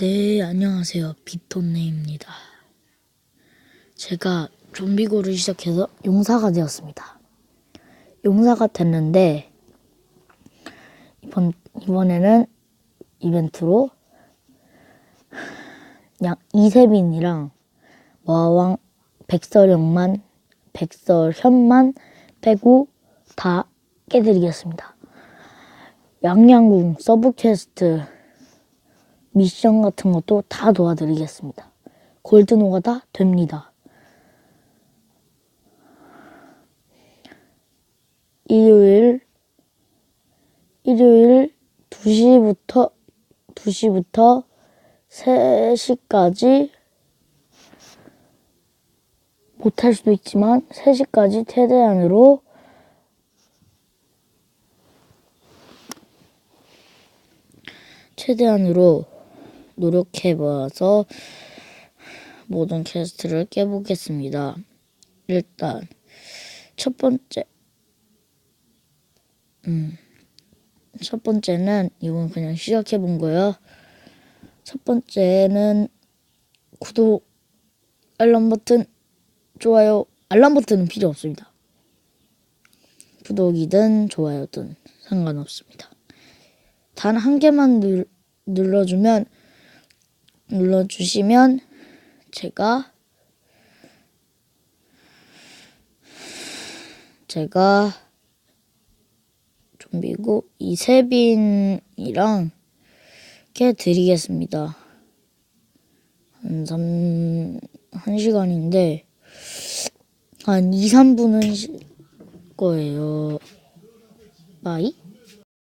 네, 안녕하세요. 비톤네입니다. 제가 좀비고를 시작해서 용사가 되었습니다. 용사가 됐는데 이번 이번에는 이벤트로 그냥 이세빈이랑 와왕 백설형만 백설현만 빼고 다 깨드리겠습니다. 양양궁 서브 퀘스트 미션 같은 것도 다 도와드리겠습니다. 골드노가 다 됩니다. 일요일 일요일 2시부터 2시부터 3시까지 못할 수도 있지만 3시까지 최대한으로 최대한으로 노력해봐서 모든 퀘스트를 깨보겠습니다. 일단 첫 번째 음, 첫 번째는 이건 그냥 시작해 본 거예요. 첫 번째는 구독, 알람 버튼, 좋아요, 알람 버튼은 필요 없습니다. 구독이든 좋아요든 상관없습니다. 단 한 개만 눌, 눌러주면 눌러주시면 제가 제가 좀비고 이세빈이랑 깨 드리겠습니다. 한 3, 1시간인데 한 2, 3분은 쉴 거예요. 빠이?